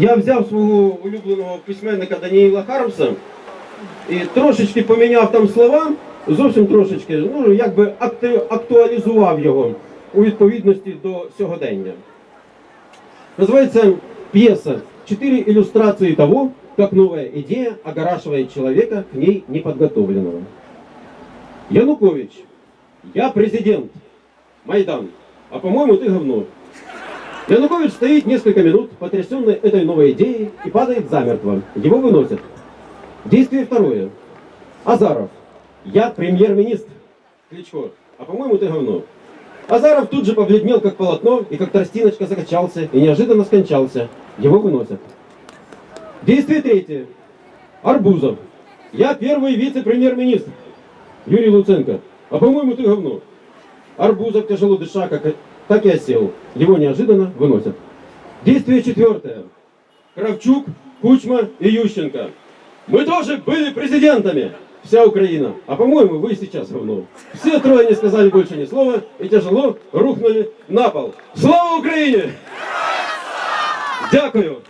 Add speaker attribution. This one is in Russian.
Speaker 1: Я взяв свого улюбленого письменника Даніїла Хармса і трошечки поміняв там слова, зовсім трошечки, ну якби акти- актуалізував його у відповідності до сьогодення. Называется пьеса «Четыре иллюстрации того, как новая идея огорашивает человека к ней неподготовленного». Янукович, я президент. Майдан, а по-моему ты говно. Янукович стоит несколько минут, потрясенный этой новой идеей, и падает замертво. Его выносят. Действие второе. Азаров, я премьер-министр. Кличко, а по-моему ты говно. Азаров тут же побледнел, как полотно, и как тростиночка закачался, и неожиданно скончался. Его выносят. Действие третье. Арбузов. Я первый вице-премьер-министр. Юрий Луценко. А по-моему, ты говно. Арбузов, тяжело дыша, как, так и осел. Его неожиданно выносят. Действие четвертое. Кравчук, Кучма и Ющенко. Мы тоже были президентами. Вся Украина. А по-моему, вы сейчас говно. Все трое не сказали больше ни слова и тяжело рухнули на пол. Слава Украине! Дякую!